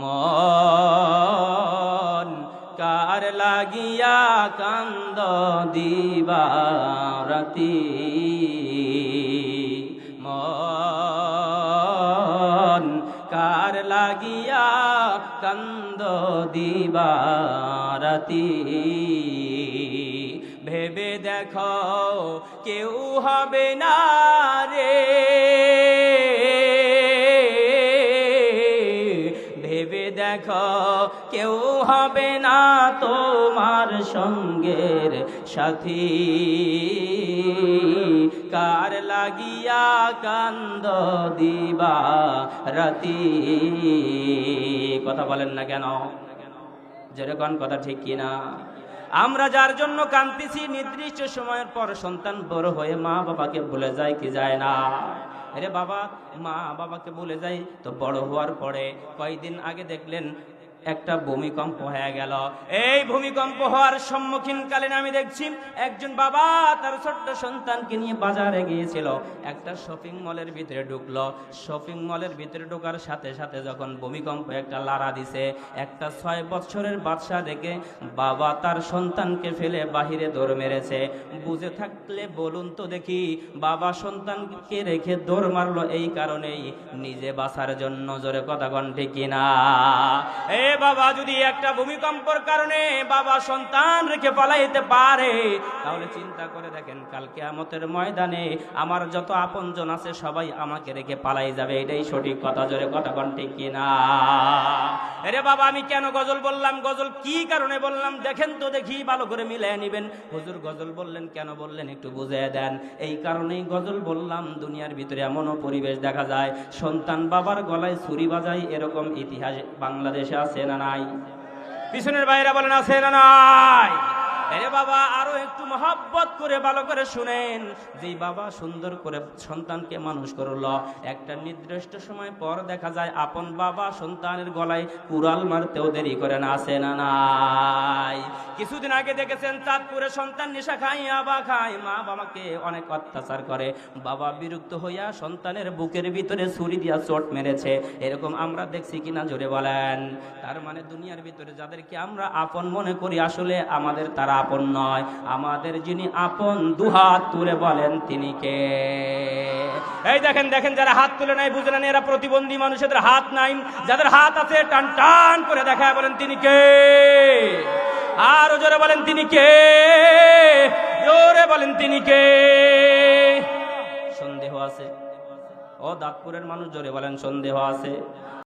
মন, কার লাগিয়া কান্দ দিবারতি? মন, কার লাগিয়া কান্দ দিবারতি? ভেবে দেখো কেউ হবে না রে। দেখো, কেউ হবে না তোমার সঙ্গের সাথী। কার লাগিয়া কান্দ দিবা রাতি? কথা বলেন না কেন? যেরকম কথা ঠিক কিনা? আমরা যার জন্য কান্দিছি নির্দিষ্ট সময়ের পর সন্তান বড় হয়ে মা বাবাকে ভুলে যায় কি যায় না। আরে বাবা, মা বাবাকে বলে যায় তো বড় হওয়ার পরে কয়েকদিন আগে দেখলেন একটা ভূমিকম্প হয়ে গেল। এই ভূমিকম্প হওয়ার সম্মুখীন কালীন আমি দেখছি একজন বাবা তার ছোট্ট সন্তানকে নিয়ে বাজারে গিয়েছিল। একটা শপিং মলের ভিতরে ঢুকলো। শপিং মলের ভিতরে ঢোকার সাথে সাথে যখন ভূমিকম্প একটা লারা দিছে, একটা ছয় বছরের বাদশা দেখে বাবা তার সন্তানকে ফেলে বাহিরে দৌড় মেরেছে। বুঝে থাকলে বলুন তো দেখি, বাবা সন্তানকে রেখে দৌড় মারলো এই কারণেই। নিজে বাঁচার জন্য জোরে কথা কণ্ঠে কিনা? বাবা, যদি একটা ভূমিকম্পর কারণে বাবা সন্তান রেখে পালাইতে পারে, তাহলে চিন্তা করে দেখেন কালকে আমতের ময়দানে আমার যত আপনজন আছে সবাই আমাকে রেখে পালাই যাবে। এটাই সঠিক কথা, জোরে কথা কণ্ঠে কিনা আরে বাবা, আমি কেন গজল বললাম? গজল কি কারণে বললাম? দেখেন তো দেখি, ভালো করে মিলে নিবেন। হুজুর গজল বললেন, কেন বললেন একটু বুঝিয়ে দেন। এই কারণেই গজল বললাম, দুনিয়ার ভিতরে এমনও পরিবেশ দেখা যায়, সন্তান বাবার গলায় ছুরি বাজায়, এরকম ইতিহাস বাংলাদেশে আছে। না নাই? পিছনের বাইরে বলেন আছে না নাই? আরে বাবা, আরও একটু মহাব্বত করে ভালো করে শুনেন। যেই বাবা সুন্দর করে সন্তানকে মানুষ করল, একটা নির্দিষ্ট সময় পর দেখা যায় আপন বাবা সন্তানের গলায় কুড়াল মারতেও দেরি করে না, আসে না নাই। কিছুদিন আগে দেখেছেন চাঁদপুরে সন্তান নেশা খাই আবা খায়, মা বাবাকে অনেক অত্যাচার করে। বাবা বিরক্ত হইয়া সন্তানের বুকের ভিতরে ছুরি দিয়া চোট মেরেছে। এরকম আমরা দেখছি কিনা জোরে বলেন। তার মানে দুনিয়ার ভিতরে যাদেরকে আমরা আপন মনে করি, আসলে আমাদের তারা আপন নয়। আমাদের যিনি আপন দুহাত তুলে বলেন তিনি কে? এই দেখেন দেখেন, যারা হাত তুলে নাই, বুঝে নেন এরা প্রতিবন্ধী মানুষ এদের হাত নাই। যাদের হাত আছে, টান টান করে দেখায় বলেন তিনি কে? আরও জোরে বলেন তিনি কে? জোরে বলেন তিনি কে? সন্দেহ আছে। ও দাঁতপুরের মানুষ জোরে বলেন সন্দেহ আছে।